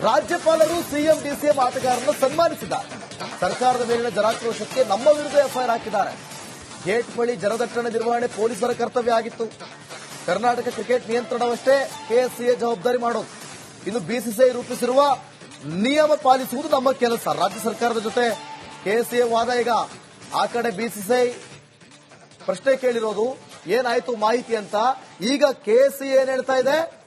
ರಾಜ್ಯಪಾಲರು CM, DCM ಆಟಗಾರರನ್ನು ಸನ್ಮಾನಿಸಿದ್ದಾರೆ ಸರ್ಕಾರದ ಮೇಲಿನ ಜನಾಕ್ರೋಶಕ್ಕೆ ನಮ್ಮ ವಿರುದ್ಧ ಎಫ್ಐಆರ್ ಹಾಕಿದ್ದಾರೆ. ಗೇಟ್ ಬಳಿ ಜನದಟ್ಟಣೆ ನಿರ್ವಹಣೆ ಪೊಲೀಸರ ಕರ್ತವ್ಯ ಆಗಿತ್ತು. ಕರ್ನಾಟಕ ಕ್ರಿಕೆಟ್ ನಿಯಂತ್ರಣವಷ್ಟೇ ಕೆಎಸ್ಸಿಎ ಜವಾಬ್ದಾರಿ ಮಾಡೋದು. ಇನ್ನು ಬಿಸಿಸಿಐ ರೂಪಿಸಿರುವ ನಿಯಮ ಪಾಲಿಸುವುದು ನಮ್ಮ ಕೆಲಸ. ರಾಜ್ಯ ಸರ್ಕಾರದ ಜೊತೆ ಕೆಎಸ್ಸಿಎ ವಾದ ಈಗ. ಆ ಕಡೆ ಬಿಸಿಸಿಐ ಪ್ರಶ್ನೆ ಕೇಳಿರೋದು, ಏನಾಯ್ತು ಮಾಹಿತಿ ಅಂತ. ಈಗ ಕೆಎಸ್ಸಿ ಏನ್ ಹೇಳ್ತಾ ಇದೆ?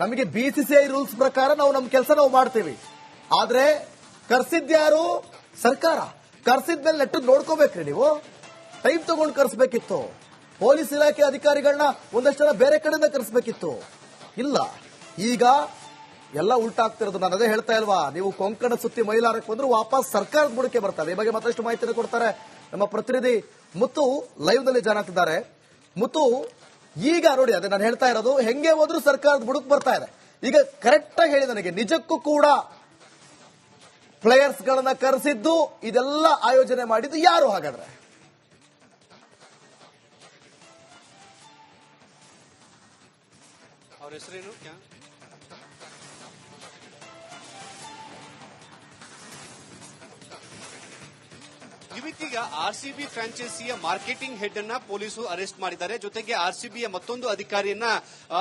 ನಮಗೆ ಬಿಸಿಸಿಐ ರೂಲ್ಸ್ ಪ್ರಕಾರ ನಾವು ನಮ್ಮ ಕೆಲಸ ನಾವು ಮಾಡ್ತೀವಿ. ಆದ್ರೆ ಕರ್ಸಿದ್ಯಾರು ಸರ್ಕಾರ. ಕರ್ಸಿದ್ಮೇಲೆ ನೆಟ್ಟು ನೋಡ್ಕೋಬೇಕ್ರಿ ನೀವು. ಟೈಮ್ ತಗೊಂಡು ಕರ್ಸ್ಬೇಕಿತ್ತು. ಪೊಲೀಸ್ ಇಲಾಖೆ ಅಧಿಕಾರಿಗಳನ್ನ ಒಂದಷ್ಟು ಜನ ಬೇರೆ ಕಡೆಯಿಂದ ಕರೆಸ್ಬೇಕಿತ್ತು. ಇಲ್ಲ. ಈಗ ಎಲ್ಲ ಉಲ್ಟಾಗ್ತಿರೋದು ನಾನು ಅದೇ ಹೇಳ್ತಾ ಇಲ್ವಾ? ನೀವು ಕೊಂಕಣ ಸುತ್ತಿ ಮೈಲಾರಕ್ಕೆ ಬಂದ್ರು ವಾಪಸ್ ಸರ್ಕಾರದ ಬುಡಕ್ಕೆ ಬರ್ತಾರೆ. ಈ ಬಗ್ಗೆ ಮತ್ತಷ್ಟು ಮಾಹಿತಿಯನ್ನು ಕೊಡ್ತಾರೆ ನಮ್ಮ ಪ್ರತಿನಿಧಿ ಮುತ್ತು ಲೈವ್ನಲ್ಲಿ ಜಾಯ್ನ್ ಆಗ್ತಿದ್ದಾರೆ. ಮುತ್ತು ಈಗ ನೋಡಿ, ಅದೇ ನಾನು ಹೇಳ್ತಾ ಇರೋದು, ಹೆಂಗೆ ಹೋದ್ರೂ ಸರ್ಕಾರದ ಬುಡಕ್ ಬರ್ತಾ ಇದೆ. ಈಗ ಕರೆಕ್ಟ್ ಆಗಿ ಹೇಳಿ ನನಗೆ, ನಿಜಕ್ಕೂ ಕೂಡ ಪ್ಲೇಯರ್ಸ್ ಗಳನ್ನ ಕರೆಸಿದ್ದು, ಇದೆಲ್ಲ ಆಯೋಜನೆ ಮಾಡಿದ್ದು ಯಾರು ಹಾಗಾದ್ರೆ? ಅವ್ರ ಹೆಸರೇನು? ಇವತ್ತೀಗ ಆರ್ಸಿಬಿ ಫ್ರಾಂಚೈಸಿಯ ಮಾರ್ಕೆಟಿಂಗ್ ಹೆಡ್ ಅನ್ನ ಪೊಲೀಸರು ಅರೆಸ್ಟ್ ಮಾಡಿದ್ದಾರೆ. ಜೊತೆಗೆ ಆರ್ಸಿಬಿಯ ಮತ್ತೊಂದು ಅಧಿಕಾರಿಯನ್ನ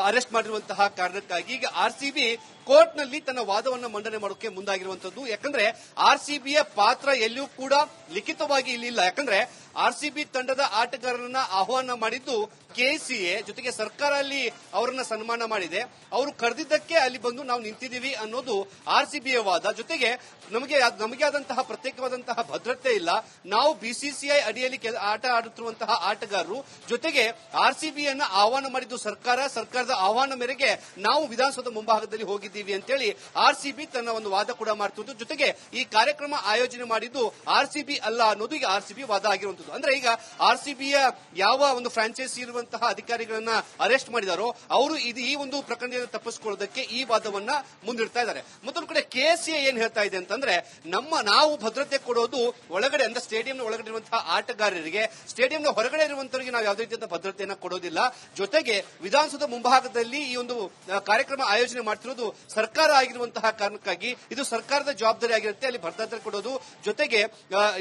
ಅರೆಸ್ಟ್ ಮಾಡಿರುವಂತಹ ಕಾರಣಕ್ಕಾಗಿ ಈಗ ಆರ್ಸಿಬಿ ಕೋರ್ಟ್ನಲ್ಲಿ ತನ್ನ ವಾದವನ್ನು ಮಂಡನೆ ಮಾಡೋಕೆ ಮುಂದಾಗಿರುವಂತದ್ದು ಯಾಕಂದ್ರೆ ಆರ್ಸಿಬಿಯ ಪಾತ್ರ ಎಲ್ಲಿಯೂ ಕೂಡ ಲಿಖಿತವಾಗಿ ಇಲ್ಲಿಲ್ಲ. ಯಾಕಂದ್ರೆ ಆರ್ಸಿಬಿ ತಂಡದ ಆಟಗಾರರನ್ನ ಆಹ್ವಾನ ಮಾಡಿದ್ದು ಕೆಸಿಎ ಜೊತೆಗೆ ಸರ್ಕಾರ ಅಲ್ಲಿ ಅವರನ್ನ ಸನ್ಮಾನ ಮಾಡಿದೆ. ಅವರು ಕರೆದಿದ್ದಕ್ಕೆ ಅಲ್ಲಿ ಬಂದು ನಾವು ನಿಂತಿದ್ದೀವಿ ಅನ್ನೋದು ಆರ್ ಸಿ ಬಿಯ ವಾದ. ಜೊತೆಗೆ ನಮಗೆ ನಮಗೆ ಆದಂತಹ ಪ್ರತ್ಯೇಕವಾದಂತಹ ಭದ್ರತೆ ಇಲ್ಲ. ನಾವು ಬಿಸಿಸಿಐ ಅಡಿಯಲ್ಲಿ ಆಟ ಆಡುತ್ತಿರುವಂತಹ ಆಟಗಾರರು. ಜೊತೆಗೆ ಆರ್ ಸಿ ಬಿಯನ್ನ ಆಹ್ವಾನ ಮಾಡಿದ್ದು ಸರ್ಕಾರ. ಸರ್ಕಾರದ ಆಹ್ವಾನ ಮೇರೆಗೆ ನಾವು ವಿಧಾನಸೌಧ ಮುಂಭಾಗದಲ್ಲಿ ಹೋಗಿದ್ದೀವಿ ಅಂತೇಳಿ ಆರ್ ಸಿ ಬಿ ತನ್ನ ಒಂದು ವಾದ ಕೂಡ ಮಾಡ್ತಿದ್ದು. ಜೊತೆಗೆ ಈ ಕಾರ್ಯಕ್ರಮ ಆಯೋಜನೆ ಮಾಡಿದ್ದು ಆರ್ ಸಿ ಬಿ ಅಲ್ಲ ಅನ್ನೋದು ಈಗ ಆರ್ ಸಿ ಬಿ ವಾದ ಆಗಿರುವಂತದ್ದು ಅಂದ್ರೆ ಈಗ ಆರ್ ಸಿ ಬಿಯ ಯಾವ ಒಂದು ಫ್ರಾಂಚೈಸಿ ಇರುವಂತಹ ಅಧಿಕಾರಿಗಳನ್ನ ಅರೆಸ್ಟ್ ಮಾಡಿದಾರೋ, ಅವರು ಇದು ಈ ಒಂದು ಪ್ರಕರಣದಿಂದ ತಪ್ಪಿಸಿಕೊಳ್ಳೋದಕ್ಕೆ ಈ ವಾದವನ್ನ ಮುಂದಿಡ್ತಾ ಇದ್ದಾರೆ. ಮತ್ತೊಂದು ಕಡೆ ಕೆಎಸ್ಎ ಏನ್ ಹೇಳ್ತಾ ಇದೆ ಅಂತಂದ್ರೆ, ನಮ್ಮ ನಾವು ಭದ್ರತೆ ಕೊಡೋದು ಒಳಗಡೆ, ಅಂದ್ರೆ ಸ್ಟೇಡಿಯಂನ ಒಳಗಡೆ ಇರುವಂತಹ ಆಟಗಾರರಿಗೆ, ಸ್ಟೇಡಿಯಂನ ಹೊರಗಡೆ ಇರುವಂತವರಿಗೆ ನಾವು ಯಾವುದೇ ರೀತಿಯ ಭದ್ರತೆಯನ್ನ ಕೊಡೋದಿಲ್ಲ. ಜೊತೆಗೆ ವಿಧಾನಸೌಧ ಮುಂಭಾಗದಲ್ಲಿ ಈ ಒಂದು ಕಾರ್ಯಕ್ರಮ ಆಯೋಜನೆ ಮಾಡ್ತಿರೋದು ಸರ್ಕಾರ ಆಗಿರುವಂತಹ ಕಾರಣಕ್ಕಾಗಿ, ಇದು ಸರ್ಕಾರದ ಜವಾಬ್ದಾರಿ ಆಗಿರುತ್ತೆ, ಅಲ್ಲಿ ಭದ್ರತೆ ಕೊಡೋದು. ಜೊತೆಗೆ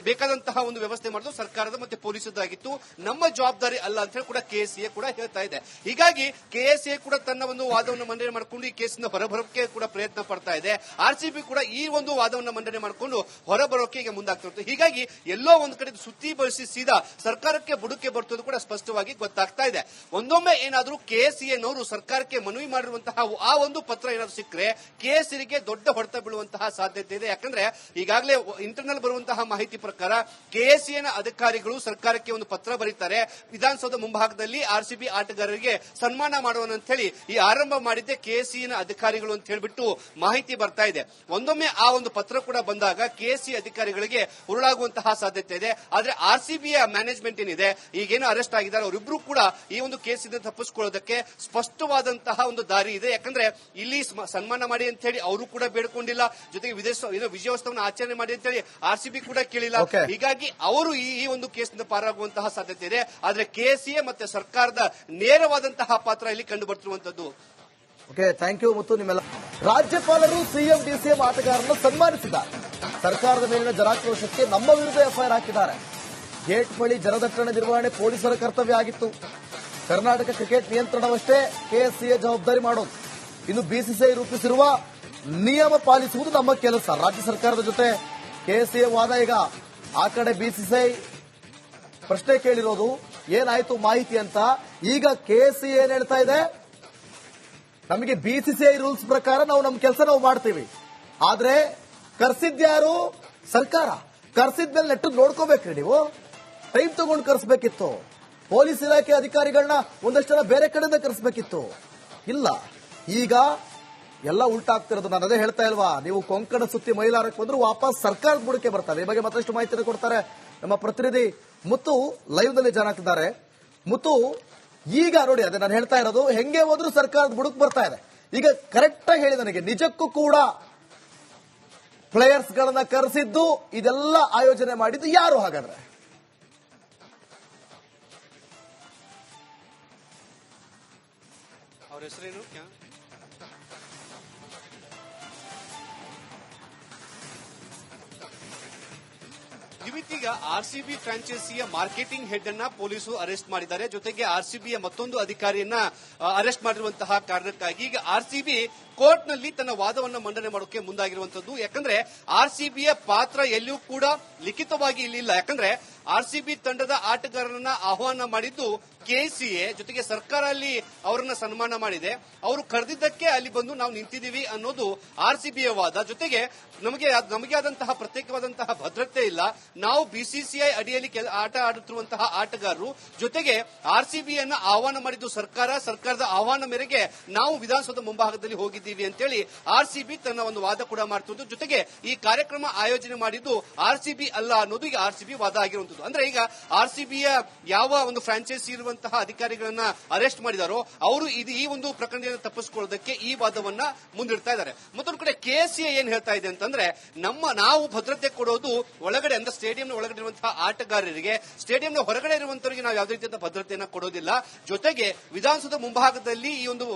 ಬೇಕಾದಂತಹ ಒಂದು ವ್ಯವಸ್ಥೆ ಮಾಡೋದು ಸರ್ಕಾರದ ಮತ್ತೆ ಪೊಲೀಸದಾಗಿತ್ತು ನಮ್ಮ ಜವಾಬ್ದಾರಿ ಅಲ್ಲ ಅಂತ ಹೇಳಿ ಕೂಡ ಕೆಎಸ್ಎ ಕೂಡ ಹೇಳ್ತಾ ಇದೆ. ಹೀಗಾಗಿ ಕೆಎಸ್ಎ ಕೂಡ ತನ್ನ ಒಂದು ವಾದವನ್ನು ಮಂಡನೆ ಮಾಡಿಕೊಂಡು ಈ ಕೇಸಿನ ಹೊರಬರೋಕೆ ಕೂಡ ಪ್ರಯತ್ನ ಪಡ್ತಾ ಇದೆ. ಆರ್ ಸಿ ಬಿ ಕೂಡ ಈ ಒಂದು ವಾದವನ್ನು ಮಂಡನೆ ಮಾಡಿಕೊಂಡು ಹೊರಬರೋಕೆ ಈಗ ಮುಂದಾಗ್ತಿರುತ್ತೆ ಹೀಗಾಗಿ ಎಲ್ಲೋ ಒಂದು ಕಡೆ ಸುತ್ತಿ ಬಳಸಿ ಸೀದಾ ಸರ್ಕಾರಕ್ಕೆ ಬುಡಕ್ಕೆ ಬರ್ತದ್ದು ಕೂಡ ಸ್ಪಷ್ಟವಾಗಿ ಗೊತ್ತಾಗ್ತಾ ಇದೆ. ಒಂದೊಮ್ಮೆ ಏನಾದರೂ ಕೆಎಸ್ಸಿಎನವರು ಸರ್ಕಾರಕ್ಕೆ ಮನವಿ ಮಾಡಿರುವಂತಹ ಆ ಒಂದು ಪತ್ರ ಏನಾದ್ರು ಸಿಕ್ಕರೆ ಕೆಎಸ್ಸಿಗೆ ದೊಡ್ಡ ಹೊಡೆತ ಬೀಳುವಂತಹ ಸಾಧ್ಯತೆ ಇದೆ. ಯಾಕಂದ್ರೆ ಈಗಾಗಲೇ ಇಂಟರ್ನಲ್ ಬರುವಂತಹ ಮಾಹಿತಿ ಪ್ರಕಾರ ಕೆಎಸ್ಸಿಎನ ಅಧಿಕಾರಿಗಳು ಸರ್ಕಾರಕ್ಕೆ ಒಂದು ಪತ್ರ ಬರೀತಾರೆ. ವಿಧಾನಸೌಧ ಮುಂಭಾಗದಲ್ಲಿ ಆರ್ಸಿಬಿ ಆಟಗಾರರಿಗೆ ಸನ್ಮಾನ ಮಾಡೋಣ ಅಂತ ಹೇಳಿ ಈ ಆರಂಭ ಮಾಡಿದ್ದೆ ನ ಅಧಿಕಾರಿಗಳು ಅಂತ ಹೇಳಿಬಿಟ್ಟು ಮಾಹಿತಿ ಬರ್ತಾ ಇದೆ. ಒಂದೊಮ್ಮೆ ಆ ಒಂದು ಪತ್ರ ಕೂಡ ಬಂದಾಗ ಕೆಸಿ ಅಧಿಕಾರಿಗಳಿಗೆ ಉರುಳಾಗುವಂತಹ ಸಾಧ್ಯತೆ ಇದೆ. ಆದ್ರೆ ಆರ್ಸಿಬಿಯ ಮ್ಯಾನೇಜ್ಮೆಂಟ್ ಏನಿದೆ? ಈಗೇನು ಅರೆಸ್ಟ್ ಆಗಿದ್ದಾರೆ. ಅವರಿಬ್ರು ಕೂಡ ಈ ಒಂದು ಕೇಸಿಂದ ತಪ್ಪಿಸಿಕೊಳ್ಳೋದಕ್ಕೆ ಸ್ಪಷ್ಟವಾದಂತಹ ಒಂದು ದಾರಿ ಇದೆ. ಯಾಕಂದ್ರೆ ಇಲ್ಲಿ ಸನ್ಮಾನ ಮಾಡಿ ಅಂತ ಹೇಳಿ ಅವರು ಕೂಡ ಬೇಡ್ಕೊಂಡಿಲ್ಲ. ಜೊತೆಗೆ ವಿಜಯೋತ್ಸವನ ಆಚರಣೆ ಮಾಡಿ ಅಂತ ಹೇಳಿ ಆರ್ಸಿಬಿ ಕೂಡ ಕೇಳಿಲ್ಲ. ಹೀಗಾಗಿ ಅವರು ಈ ಒಂದು ಕೇಸಿನಿಂದ ಪಾರಾಗುವಂತಹ ಸಾಧ್ಯತೆ ಇದೆ. ಆದ್ರೆ ಕೆಎಸ್ಸಿಎ ಮತ್ತೆ ಸರ್ಕಾರದ ನೇರವಾದಂತಹ ಪಾತ್ರ ಇಲ್ಲಿ ಕಂಡು ಬರ್ತಿರುವಂತದ್ದು ಓಕೆ ಥ್ಯಾಂಕ್ ಯು ಮತ್ತು ನಿಮ್ಮೆಲ್ಲ. ರಾಜ್ಯಪಾಲರು ಸಿಎಂ, ಡಿಸಿಎಂ ಆಟಗಾರರನ್ನು ಸನ್ಮಾನಿಸಿದ್ದಾರೆ. ಸರ್ಕಾರದ ಮೇಲಿನ ಜನಾಕ್ರೋಶಕ್ಕೆ ನಮ್ಮ ವಿರುದ್ಧ ಎಫ್ಐಆರ್ ಹಾಕಿದ್ದಾರೆ. ಗೇಟ್ ಬಳಿ ಜನದಟ್ಟಣೆ ನಿರ್ವಹಣೆ ಪೊಲೀಸರ ಕರ್ತವ್ಯ ಆಗಿತ್ತು. ಕರ್ನಾಟಕ ಕ್ರಿಕೆಟ್ ನಿಯಂತ್ರಣವಷ್ಟೇ ಕೆಎಸ್ಸಿಎ ಜವಾಬ್ದಾರಿ ಮಾಡೋದು. ಇನ್ನು ಬಿಸಿಸಿಐ ರೂಪಿಸಿರುವ ನಿಯಮ ಪಾಲಿಸುವುದು ನಮ್ಮ ಕೆಲಸ. ರಾಜ್ಯ ಸರ್ಕಾರದ ಜೊತೆ ಕೆಎಸ್ಸಿಎ ವಾದ ಈಗ. ಆ ಕಡೆ ಬಿಸಿಸಿಐ ಪ್ರಶ್ನೆ ಕೇಳಿರೋದು ಏನಾಯ್ತು ಮಾಹಿತಿ ಅಂತ ಈಗ ಕೆಎಸ್ಸಿ ಏನ್ ಹೇಳ್ತಾ ಇದೆ? ನಮಗೆ ಬಿಸಿಸಿಐ ರೂಲ್ಸ್ ಪ್ರಕಾರ ನಾವು ನಮ್ಮ ಕೆಲಸ ನಾವು ಮಾಡ್ತೀವಿ. ಆದ್ರೆ ಕರ್ಸಿದ್ಯಾರು ಸರ್ಕಾರ. ಕರ್ಸಿದ್ಮೇಲೆ ನೆಟ್ಟು ನೋಡ್ಕೋಬೇಕ್ರಿ ನೀವು. ಟೈಮ್ ತಗೊಂಡು ಕರ್ಸ್ಬೇಕಿತ್ತು. ಪೊಲೀಸ್ ಇಲಾಖೆ ಅಧಿಕಾರಿಗಳನ್ನ ಒಂದಷ್ಟು ಜನ ಬೇರೆ ಕಡೆಯಿಂದ ಕರೆಸ್ಬೇಕಿತ್ತು. ಇಲ್ಲ. ಈಗ ಎಲ್ಲ ಉಲ್ಟಾಗ್ತಿರೋದು ನಾನು ಅದೇ ಹೇಳ್ತಾ ಇಲ್ವಾ? ನೀವು ಕೊಂಕಣ ಸುತ್ತಿ ಮೈಲಾರಕ್ಕೆ ಬಂದ್ರು ವಾಪಸ್ ಸರ್ಕಾರದ ಬುಡಕ್ಕೆ ಬರ್ತಾರೆ. ಈ ಬಗ್ಗೆ ಮತ್ತಷ್ಟು ಮಾಹಿತಿಯನ್ನು ಕೊಡ್ತಾರೆ ನಮ್ಮ ಪ್ರತಿನಿಧಿ ಮುತ್ತು ಲೈವ್ನಲ್ಲಿ ಜನ ಆಗ್ತಿದ್ದಾರೆ. ಮುತ್ತು, ಈಗ ನೋಡಿ, ಅದೇ ನಾನು ಹೇಳ್ತಾ ಇರೋದು, ಹೆಂಗೆ ಹೋದ್ರು ಸರ್ಕಾರದ ಬುಡಕ್ಕೆ ಬರ್ತಾ ಇದೆ. ಈಗ ಕರೆಕ್ಟ್ ಆಗಿ ಹೇಳಿ ನನಗೆ, ನಿಜಕ್ಕೂ ಕೂಡ ಪ್ಲೇಯರ್ಸ್ ಗಳನ್ನ ಕರೆಸಿದ್ದು, ಇದೆಲ್ಲ ಆಯೋಜನೆ ಮಾಡಿದ್ದು ಯಾರು ಹಾಗಾದ್ರೆ? ಅವ್ರ ಹೆಸರೇನು? ಇವತ್ತೀಗ ಆರ್ಸಿಬಿ ಫ್ರಾಂಚೈಸಿಯ ಮಾರ್ಕೆಟಿಂಗ್ ಹೆಡ್ ಅನ್ನ ಪೊಲೀಸರು ಅರೆಸ್ಟ್ ಮಾಡಿದ್ದಾರೆ. ಜೊತೆಗೆ ಆರ್ಸಿಬಿಯ ಮತ್ತೊಂದು ಅಧಿಕಾರಿಯನ್ನ ಅರೆಸ್ಟ್ ಮಾಡಿರುವಂತಹ ಕಾರಣಕ್ಕಾಗಿ ಈಗ ಆರ್ಸಿಬಿ ಕೋರ್ಟ್ನಲ್ಲಿ ತನ್ನ ವಾದವನ್ನು ಮಂಡನೆ ಮಾಡೋಕೆ ಮುಂದಾಗಿರುವಂತದ್ದು ಯಾಕಂದ್ರೆ ಆರ್ಸಿಬಿಯ ಪಾತ್ರ ಎಲ್ಲಿಯೂ ಕೂಡ ಲಿಖಿತವಾಗಿ ಇಲ್ಲಿ ಇಲ್ಲ. ಯಾಕಂದ್ರೆ ಆರ್ಸಿಬಿ ತಂಡದ ಆಟಗಾರರನ್ನ ಆಹ್ವಾನ ಮಾಡಿದ್ದು ಕೆಸಿಎ ಜೊತೆಗೆ ಸರ್ಕಾರ ಅಲ್ಲಿ ಅವರನ್ನ ಸನ್ಮಾನ ಮಾಡಿದೆ. ಅವರು ಕರೆದಿದ್ದಕ್ಕೆ ಅಲ್ಲಿ ಬಂದು ನಾವು ನಿಂತಿದ್ದೀವಿ ಅನ್ನೋದು ಆರ್ಸಿಬಿಯ ವಾದ. ಜೊತೆಗೆ ನಮಗೆ ನಮಗೆ ಆದಂತಹ ಪ್ರತ್ಯೇಕವಾದಂತಹ ಭದ್ರತೆ ಇಲ್ಲ. ನಾವು ಬಿಸಿಸಿಐ ಅಡಿಯಲ್ಲಿ ಆಟ ಆಡುತ್ತಿರುವಂತಹ ಆಟಗಾರರು. ಜೊತೆಗೆ ಆರ್ಸಿಬಿಯನ್ನ ಆಹ್ವಾನ ಮಾಡಿದ್ದು ಸರ್ಕಾರ. ಸರ್ಕಾರದ ಆಹ್ವಾನ ಮೇರೆಗೆ ನಾವು ವಿಧಾನಸೌಧ ಮುಂಭಾಗದಲ್ಲಿ ಹೋಗಿದ್ದೀವಿ ಅಂತೇಳಿ ಆರ್ಸಿಬಿ ತನ್ನ ಒಂದು ವಾದ ಕೂಡ ಮಾಡ್ತಿದ್ದು. ಜೊತೆಗೆ ಈ ಕಾರ್ಯಕ್ರಮ ಆಯೋಜನೆ ಮಾಡಿದ್ದು ಆರ್ಸಿಬಿ ಅಲ್ಲ ಅನ್ನೋದು ಈಗ ಆರ್ಸಿಬಿ ವಾದ ಅಂದ್ರೆ ಈಗ ಆರ್ ಸಿಬಿ ಯ ಯಾವ ಒಂದು ಫ್ರಾಂಚೈಸಿ ಇರುವಂತಹ ಅಧಿಕಾರಿಗಳನ್ನ ಅರೆಸ್ಟ್ ಮಾಡಿದಾರೋ, ಅವರು ಇದು ಈ ಒಂದು ಪ್ರಕರಣದಿಂದ ತಪ್ಪಿಸಿಕೊಳ್ಳೋದಕ್ಕೆ ಈ ವಾದವನ್ನ ಮುಂದಿಡ್ತಾ ಇದ್ದಾರೆ. ಮತ್ತೊಂದು ಕಡೆ ಕೆಎಸ್ಎ ಏನ್ ಹೇಳ್ತಾ ಇದೆ ಅಂತಂದ್ರೆ, ನಮ್ಮ ನಾವು ಭದ್ರತೆ ಕೊಡೋದು ಒಳಗಡೆ, ಅಂದ್ರೆ ಸ್ಟೇಡಿಯಂನ ಒಳಗಡೆ ಇರುವಂತಹ ಆಟಗಾರರಿಗೆ, ಸ್ಟೇಡಿಯಂನ ಹೊರಗಡೆ ಇರುವಂತವರಿಗೆ ನಾವು ಯಾವುದೇ ರೀತಿಯ ಭದ್ರತೆಯನ್ನ ಕೊಡೋದಿಲ್ಲ. ಜೊತೆಗೆ ವಿಧಾನಸೌಧ ಮುಂಭಾಗದಲ್ಲಿ ಈ ಒಂದು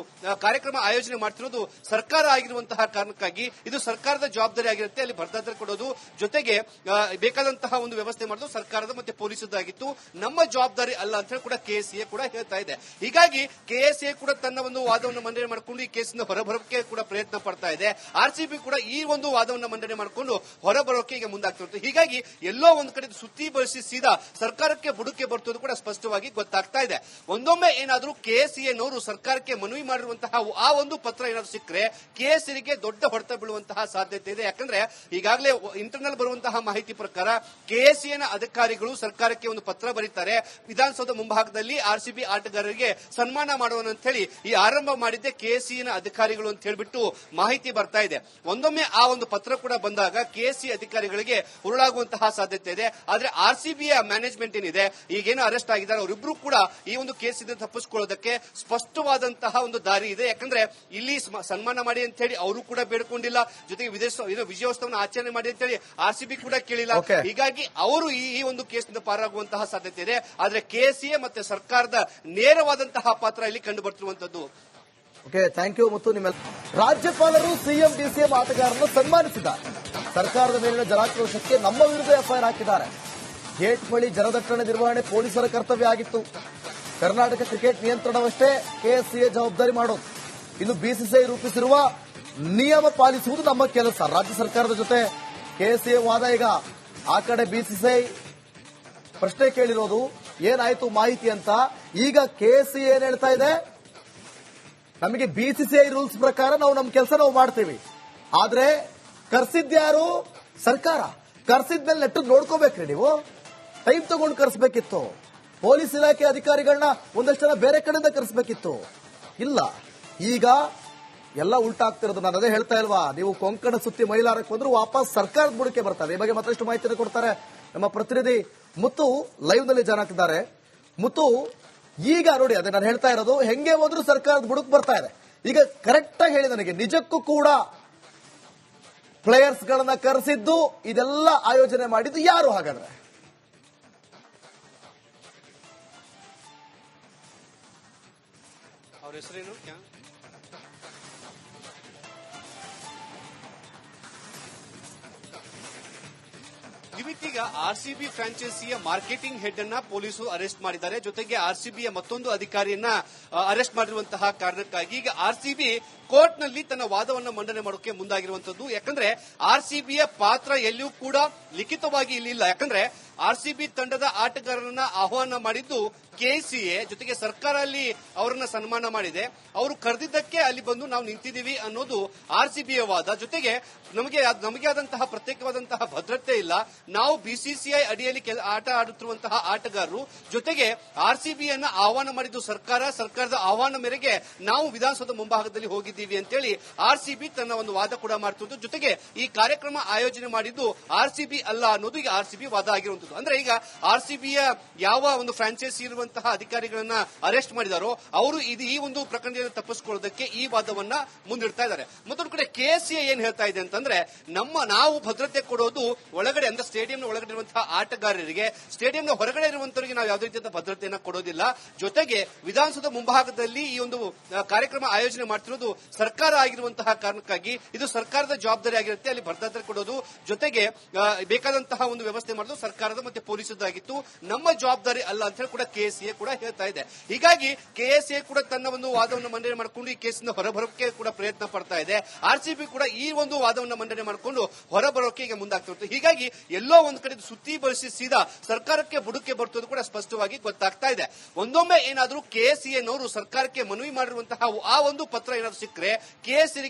ಕಾರ್ಯಕ್ರಮ ಆಯೋಜನೆ ಮಾಡ್ತಿರೋದು ಸರ್ಕಾರ ಆಗಿರುವಂತಹ ಕಾರಣಕ್ಕಾಗಿ, ಇದು ಸರ್ಕಾರದ ಜವಾಬ್ದಾರಿ ಆಗಿರುತ್ತೆ, ಅಲ್ಲಿ ಭದ್ರತೆ ಕೊಡೋದು. ಜೊತೆಗೆ ಬೇಕಾದಂತಹ ಒಂದು ವ್ಯವಸ್ಥೆ ಮಾಡೋದು ಸರ್ಕಾರದ ಮತ್ತೆ ಪೊಲೀಸದ್ದಾಗಿತ್ತು. ನಮ್ಮ ಜವಾಬ್ದಾರಿ ಅಲ್ಲ ಅಂತ ಹೇಳಿ ಕೂಡ ಕೆಎಸ್ಎ ಕೂಡ ಹೇಳ್ತಾ ಇದೆ. ಹೀಗಾಗಿ ಕೆಎಸ್ಎ ಕೂಡ ತನ್ನ ಒಂದು ವಾದವನ್ನು ಮಂಡನೆ ಮಾಡಿಕೊಂಡು ಈ ಕೇಸಿನ ಹೊರಬರೋಕೆ ಕೂಡ ಪ್ರಯತ್ನ ಪಡ್ತಾ ಇದೆ. ಆರ್ಸಿಬಿ ಕೂಡ ಈ ಒಂದು ವಾದವನ್ನು ಮಂಡನೆ ಮಾಡಿಕೊಂಡು ಹೊರಬರೋಕೆ ಈಗ ಮುಂದಾಗ್ತಿರುತ್ತೆ ಹೀಗಾಗಿ ಎಲ್ಲೋ ಒಂದು ಕಡೆ ಸುತ್ತಿ ಬಳಸಿ ಸೀದಾ ಸರ್ಕಾರಕ್ಕೆ ಬುಡಕ್ಕೆ ಬರ್ತೋದು ಕೂಡ ಸ್ಪಷ್ಟವಾಗಿ ಗೊತ್ತಾಗ್ತಾ ಇದೆ. ಒಂದೊಮ್ಮೆ ಏನಾದರೂ ಕೆಎಸ್ಸಿಎನವರು ಸರ್ಕಾರಕ್ಕೆ ಮನವಿ ಮಾಡಿರುವಂತಹ ಆ ಒಂದು ಪತ್ರ ಏನಾದ್ರು ಸಿಕ್ಕರೆ ಗೆ ದೊಡ್ಡ ಹೊಡೆತ ಬೀಳುವಂತಹ ಸಾಧ್ಯತೆ ಇದೆ. ಯಾಕಂದ್ರೆ ಈಗಾಗಲೇ ಇಂಟರ್ನಲ್ ಬರುವಂತಹ ಮಾಹಿತಿ ಪ್ರಕಾರ ಕೆಎಸ್ಎನ ಅಧಿಕಾರಿಗಳು ಸರ್ಕಾರಕ್ಕೆ ಒಂದು ಪತ್ರ ಬರೀತಾರೆ. ವಿಧಾನಸೌಧ ಮುಂಭಾಗದಲ್ಲಿ ಆರ್ಸಿಬಿ ಆಟಗಾರರಿಗೆ ಸನ್ಮಾನ ಮಾಡೋಣ ಅಂತ ಹೇಳಿ ಈ ಆರಂಭ ಮಾಡಿದ್ದೆ ನ ಅಧಿಕಾರಿಗಳು ಅಂತ ಹೇಳ್ಬಿಟ್ಟು ಮಾಹಿತಿ ಬರ್ತಾ ಇದೆ. ಒಂದೊಮ್ಮೆ ಆ ಒಂದು ಪತ್ರ ಕೂಡ ಬಂದಾಗ ಕೆಎಸ್ಸಿ ಅಧಿಕಾರಿಗಳಿಗೆ ಉರುಳಾಗುವಂತಹ ಸಾಧ್ಯತೆ ಇದೆ. ಆದ್ರೆ ಆರ್ಸಿಬಿಯ ಮ್ಯಾನೇಜ್ಮೆಂಟ್ ಏನಿದೆ? ಈಗೇನು ಅರೆಸ್ಟ್ ಆಗಿದ್ದಾರೆ. ಅವರಿಬ್ರು ಕೂಡ ಈ ಒಂದು ಕೇಸಿಂದ ತಪ್ಪಿಸಿಕೊಳ್ಳೋದಕ್ಕೆ ಸ್ಪಷ್ಟವಾದಂತಹ ಒಂದು ದಾರಿ ಇದೆ. ಯಾಕಂದ್ರೆ ಇಲ್ಲಿ ಸನ್ಮಾನ ಮಾಡಿ ಅಂತ ಹೇಳಿ ಅವರು ಕೂಡ ಬೇಡ್ಕೊಂಡಿಲ್ಲ. ಜೊತೆಗೆ ವಿದೇಶ ವಿಜಯೋತ್ಸವನ ಆಚರಣೆ ಮಾಡಿ ಅಂತ ಹೇಳಿ ಆರ್ಸಿಬಿ ಕೂಡ ಕೇಳಿಲ್ಲ. ಹೀಗಾಗಿ ಅವರು ಈ ಒಂದು ಕೇಸ್ನಿಂದ ಪಾರಾಗುವಂತಹ ಸಾಧ್ಯತೆ ಇದೆ. ಆದ್ರೆ ಕೆಸಿಎ ಮತ್ತೆ ಸರ್ಕಾರದ ನೇರವಾದಂತಹ ಪಾತ್ರ ಇಲ್ಲಿ ಕಂಡು ಬರ್ತಿರುವಂತದ್ದು ಓಕೆ ಥ್ಯಾಂಕ್ ಯು ಮತ್ತು ನಿಮ್ಮೆಲ್ಲ. ರಾಜ್ಯಪಾಲರು ಸಿಎಂ, ಡಿಸಿಎಂ ಆಟಗಾರರನ್ನು ಸನ್ಮಾನಿಸಿದ್ದಾರೆ. ಸರ್ಕಾರದ ಮೇಲಿನ ಜನಾಕ್ರೋಶಕ್ಕೆ ನಮ್ಮ ವಿರುದ್ಧ ಎಫ್ಐಆರ್ ಹಾಕಿದ್ದಾರೆ. ಗೇಟ್ ಬಳಿ ಜನದಟ್ಟಣೆ ನಿರ್ವಹಣೆ ಪೊಲೀಸರ ಕರ್ತವ್ಯ ಆಗಿತ್ತು. ಕರ್ನಾಟಕ ಕ್ರಿಕೆಟ್ ನಿಯಂತ್ರಣವಷ್ಟೇ ಕೆಎಸ್ಸಿಎ ಜವಾಬ್ದಾರಿ ಮಾಡೋದು. ಇನ್ನು ಬಿಸಿಸಿಐ ರೂಪಿಸಿರುವ ನಿಯಮ ಪಾಲಿಸುವುದು ನಮ್ಮ ಕೆಲಸ. ರಾಜ್ಯ ಸರ್ಕಾರದ ಜೊತೆ ಕೆಎಸ್ಸಿಎ ವಾದ ಈಗ. ಆ ಕಡೆ ಬಿಸಿಸಿಐ ಪ್ರಶ್ನೆ ಕೇಳಿರೋದು, ಏನಾಯ್ತು ಮಾಹಿತಿ ಅಂತ? ಈಗ ಕೆಎಸ್ಸಿ ಏನ್ ಹೇಳ್ತಾ ಇದೆ? ನಮಗೆ ಬಿಸಿಸಿಐ ರೂಲ್ಸ್ ಪ್ರಕಾರ ನಾವು ನಮ್ಮ ಕೆಲಸ ನಾವು ಮಾಡ್ತೀವಿ. ಆದ್ರೆ ಕರ್ಸಿದ್ಯಾರು ಸರ್ಕಾರ. ಕರ್ಸಿದ್ಮೇಲೆ ನೆಟ್ಟು ನೋಡ್ಕೋಬೇಕ್ರಿ ನೀವು. ಟೈಮ್ ತಗೊಂಡು ಕರ್ಸ್ಬೇಕಿತ್ತು. ಪೊಲೀಸ್ ಇಲಾಖೆ ಅಧಿಕಾರಿಗಳನ್ನ ಒಂದಷ್ಟು ಜನ ಬೇರೆ ಕಡೆಯಿಂದ ಕರೆಸ್ಬೇಕಿತ್ತು. ಇಲ್ಲ. ಈಗ ಎಲ್ಲ ಉಲ್ಟಾಗ್ತಿರೋದು ನಾನು ಅದೇ ಹೇಳ್ತಾ ಇಲ್ವಾ? ನೀವು ಕೊಂಕಣ ಸುತ್ತಿ ಮೈಲಾರಕ್ಕೆ ಬಂದ್ರು ವಾಪಸ್ ಸರ್ಕಾರದ ಬುಡಕ್ಕೆ ಬರ್ತಾರೆ ಈ ಬಗ್ಗೆ ಮತ್ತಷ್ಟು ಮಾಹಿತಿ ಕೊಡ್ತಾರೆ ನಮ್ಮ ಪ್ರತಿನಿಧಿ ಮುತ್ತು ಲೈವ್ನಲ್ಲಿ ಜನ ಹಾಕಿದ್ದಾರೆ ಮುತ್ತು, ಈಗ ನೋಡಿ, ಅದೇ ನಾನು ಹೇಳ್ತಾ ಇರೋದು, ಹೆಂಗೆ ಹೋದ್ರೂ ಸರ್ಕಾರದ ಬುಡಕ್ ಬರ್ತಾ ಇದೆ. ಈಗ ಕರೆಕ್ಟ್ ಆಗಿ ಹೇಳಿ ನನಗೆ, ನಿಜಕ್ಕೂ ಕೂಡ ಪ್ಲೇಯರ್ಸ್ ಗಳನ್ನ ಕರೆಸಿದ್ದು, ಇದೆಲ್ಲ ಆಯೋಜನೆ ಮಾಡಿದ್ದು ಯಾರು ಹಾಗಾದ್ರೆ? ಅವ್ರ ಹೆಸರೇನು? ಇವತ್ತೀಗ ಆರ್ಸಿಬಿ ಫ್ರಾಂಚೈಸಿಯ ಮಾರ್ಕೆಟಿಂಗ್ ಹೆಡ್ ಅನ್ನ ಪೊಲೀಸರು ಅರೆಸ್ಟ್ ಮಾಡಿದ್ದಾರೆ. ಜೊತೆಗೆ ಆರ್ಸಿಬಿಯ ಮತ್ತೊಂದು ಅಧಿಕಾರಿಯನ್ನ ಅರೆಸ್ಟ್ ಮಾಡಿರುವಂತಹ ಕಾರಣಕ್ಕಾಗಿ ಈಗ ಆರ್ಸಿಬಿ ಕೋರ್ಟ್ನಲ್ಲಿ ತನ್ನ ವಾದವನ್ನು ಮಂಡನೆ ಮಾಡೋಕೆ ಮುಂದಾಗಿರುವಂತದ್ದು ಯಾಕಂದ್ರೆ ಆರ್ಸಿಬಿಯ ಪಾತ್ರ ಎಲ್ಲಿಯೂ ಕೂಡ ಲಿಖಿತವಾಗಿ ಇಲ್ಲಿಲ್ಲ. ಯಾಕಂದ್ರೆ ಆರ್ಸಿಬಿ ತಂಡದ ಆಟಗಾರರನ್ನ ಆಹ್ವಾನ ಮಾಡಿದ್ದು ಕೆಸಿಎ. ಜೊತೆಗೆ ಸರ್ಕಾರ ಅಲ್ಲಿ ಅವರನ್ನ ಸನ್ಮಾನ ಮಾಡಿದೆ. ಅವರು ಕರೆದಿದ್ದಕ್ಕೆ ಅಲ್ಲಿ ಬಂದು ನಾವು ನಿಂತಿದ್ದೀವಿ ಅನ್ನೋದು ಆರ್ಸಿಬಿಯ ವಾದ ಜೊತೆಗೆ ನಮಗೆ ನಮಗೆ ಆದಂತಹ ಪ್ರತ್ಯೇಕವಾದಂತಹ ಭದ್ರತೆ ಇಲ್ಲ. ನಾವು ಬಿಸಿಸಿಐ ಅಡಿಯಲ್ಲಿ ಆಟ ಆಡುತ್ತಿರುವಂತಹ ಆಟಗಾರರು. ಜೊತೆಗೆ ಆರ್ಸಿಬಿಯನ್ನ ಆಹ್ವಾನ ಮಾಡಿದ್ದು ಸರ್ಕಾರ. ಸರ್ಕಾರದ ಆಹ್ವಾನ ಮೇರೆಗೆ ನಾವು ವಿಧಾನಸೌಧ ಮುಂಭಾಗದಲ್ಲಿ ಹೋಗಿದ್ದೀವಿ ಅಂತೇಳಿ ಆರ್ಸಿಬಿ ತನ್ನ ಒಂದು ವಾದ ಕೂಡ ಮಾಡ್ತಿದ್ದು. ಜೊತೆಗೆ ಈ ಕಾರ್ಯಕ್ರಮ ಆಯೋಜನೆ ಮಾಡಿದ್ದು ಆರ್ಸಿಬಿ ಅಲ್ಲ ಅನ್ನೋದು ಈಗ ಆರ್ಸಿಬಿ ವಾದ ಅಂದ್ರೆ ಈಗ ಆರ್ಸಿಬಿಯ ಯಾವ ಒಂದು ಫ್ರಾಂಚೈಸಿ ಇರುವಂತಹ ಅಧಿಕಾರಿಗಳನ್ನ ಅರೆಸ್ಟ್ ಮಾಡಿದಾರೋ, ಅವರು ಇದು ಈ ಒಂದು ಪ್ರಕರಣದಿಂದ ತಪ್ಪಿಸಿಕೊಳ್ಳೋದಕ್ಕೆ ಈ ವಾದವನ್ನ ಮುಂದಿಡ್ತಾ ಇದ್ದಾರೆ. ಮತ್ತೊಂದು ಕಡೆ ಕೆಎಸ್ಎ ಏನ್ ಹೇಳ್ತಾ ಇದೆ ಅಂತಂದ್ರೆ, ನಮ್ಮ ನಾವು ಭದ್ರತೆ ಕೊಡೋದು ಒಳಗಡೆ, ಅಂದ್ರೆ ಸ್ಟೇಡಿಯಂನ ಒಳಗಡೆ ಇರುವಂತಹ ಆಟಗಾರರಿಗೆ ಸ್ಟೇಡಿಯಂನ ಹೊರಗಡೆ ಇರುವಂತವರಿಗೆ ನಾವು ಯಾವುದೇ ರೀತಿಯ ಭದ್ರತೆಯನ್ನ ಕೊಡೋದಿಲ್ಲ. ಜೊತೆಗೆ ವಿಧಾನಸೌಧ ಮುಂಭಾಗದಲ್ಲಿ ಈ ಒಂದು ಕಾರ್ಯಕ್ರಮ ಆಯೋಜನೆ ಮಾಡ್ತಿರೋದು ಸರ್ಕಾರ ಆಗಿರುವಂತಹ ಕಾರಣಕ್ಕಾಗಿ, ಇದು ಸರ್ಕಾರದ ಜವಾಬ್ದಾರಿ ಆಗಿರುತ್ತೆ, ಅಲ್ಲಿ ಭದ್ರತೆ ಕೊಡೋದು. ಜೊತೆಗೆ ಬೇಕಾದಂತಹ ಒಂದು ವ್ಯವಸ್ಥೆ ಮಾಡೋದು ಸರ್ಕಾರದ ಮತ್ತೆ ಪೊಲೀಸದ್ದಾಗಿತ್ತು ನಮ್ಮ ಜವಾಬ್ದಾರಿ ಅಲ್ಲ ಅಂತ ಹೇಳಿ ಕೂಡ ಕೆಎಸ್ಎ ಕೂಡ ಹೇಳ್ತಾ ಇದೆ. ಹೀಗಾಗಿ ಕೆಎಸ್ಎ ಕೂಡ ತನ್ನ ಒಂದು ವಾದವನ್ನು ಮಂಡನೆ ಮಾಡಿಕೊಂಡು ಈ ಕೇಸಿಂದ ಹೊರಬರೋಕೆ ಕೂಡ ಪ್ರಯತ್ನ ಪಡ್ತಾ ಇದೆ. ಆರ್ಸಿಬಿ ಕೂಡ ಈ ಒಂದು ವಾದವನ್ನು ಮಂಡನೆ ಮಾಡಿಕೊಂಡು ಹೊರಬರೋಕೆ ಈಗ ಮುಂದಾಗ್ತಿರುತ್ತೆ ಹೀಗಾಗಿ ಎಲ್ಲೋ ಒಂದ್ ಕಡೆ ಸುತ್ತಿ ಬಳಸಿ ಸೀದಾ ಸರ್ಕಾರಕ್ಕೆ ಬುಡಕ್ಕೆ ಬರ್ತದ್ದು ಕೂಡ ಸ್ಪಷ್ಟವಾಗಿ ಗೊತ್ತಾಗ್ತಾ ಇದೆ. ಒಂದೊಮ್ಮೆ ಏನಾದರೂ ಕೆಎಸ್ಸಿಎನವರು ಸರ್ಕಾರಕ್ಕೆ ಮನವಿ ಮಾಡಿರುವಂತಹ ಆ ಒಂದು ಪತ್ರ ಏನಾದರೂ ಸಿಕ್ಕರೆ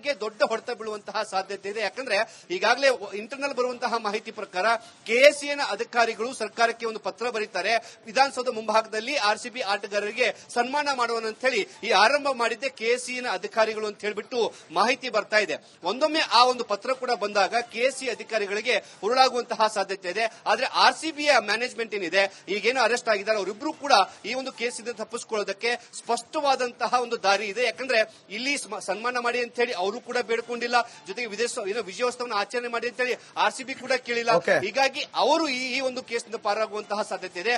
ಗೆ ದೊಡ್ಡ ಹೊಡೆತ ಬೀಳುವಂತಹ ಸಾಧ್ಯತೆ ಇದೆ. ಯಾಕಂದ್ರೆ ಈಗಾಗಲೇ ಇಂಟರ್ನಲ್ ಬರುವಂತಹ ಮಾಹಿತಿ ಪ್ರಕಾರ ಕೆಎಸ್ಎನ ಅಧಿಕಾರಿಗಳು ಸರ್ಕಾರಕ್ಕೆ ಒಂದು ಪತ್ರ ಬರೀತಾರೆ. ವಿಧಾನಸೌಧ ಮುಂಭಾಗದಲ್ಲಿ ಆರ್ಸಿಬಿ ಆಟಗಾರರಿಗೆ ಸನ್ಮಾನ ಮಾಡೋಣ ಅಂತ ಹೇಳಿ ಈ ಆರಂಭ ಮಾಡಿದ್ದೆ ಕೆಎಸ್ಸಿನ ಅಧಿಕಾರಿಗಳು ಅಂತ ಹೇಳಿಬಿಟ್ಟು ಮಾಹಿತಿ ಬರ್ತಾ ಇದೆ. ಒಂದೊಮ್ಮೆ ಆ ಒಂದು ಪತ್ರ ಕೂಡ ಬಂದಾಗ ಕೆಎಸ್ಸಿ ಅಧಿಕಾರಿಗಳಿಗೆ ಉರುಳಾಗುವಂತಹ ಸಾಧ್ಯತೆ ಇದೆ. ಆದ್ರೆ ಆರ್ಸಿಬಿಯ ಮ್ಯಾನೇಜ್ಮೆಂಟ್ ಏನಿದೆ? ಈಗೇನು ಅರೆಸ್ಟ್ ಆಗಿದ್ದಾರೆ. ಅವರಿಬ್ರು ಕೂಡ ಈ ಒಂದು ಕೇಸಿಂದ ತಪ್ಪಿಸಿಕೊಳ್ಳೋದಕ್ಕೆ ಸ್ಪಷ್ಟವಾದಂತಹ ಒಂದು ದಾರಿ ಇದೆ. ಯಾಕಂದ್ರೆ ಇಲ್ಲಿ ಸನ್ಮಾನ ಮಾಡಿ ಅಂತ ಹೇಳಿ ಅವರು ಕೂಡ ಬೇಡ್ಕೊಂಡಿಲ್ಲ. ಜೊತೆಗೆ ವಿಜಯೋತ್ಸವನ ಆಚರಣೆ ಮಾಡಿ ಅಂತ ಹೇಳಿ ಆರ್ಸಿಬಿ ಕೂಡ ಕೇಳಿಲ್ಲ. ಹೀಗಾಗಿ ಅವರು ಈ ಒಂದು ಕೇಸ್ನಿಂದ ಪಾರಾಗುವಂತಹ ಸಾಧ್ಯತೆ ಇದೆ.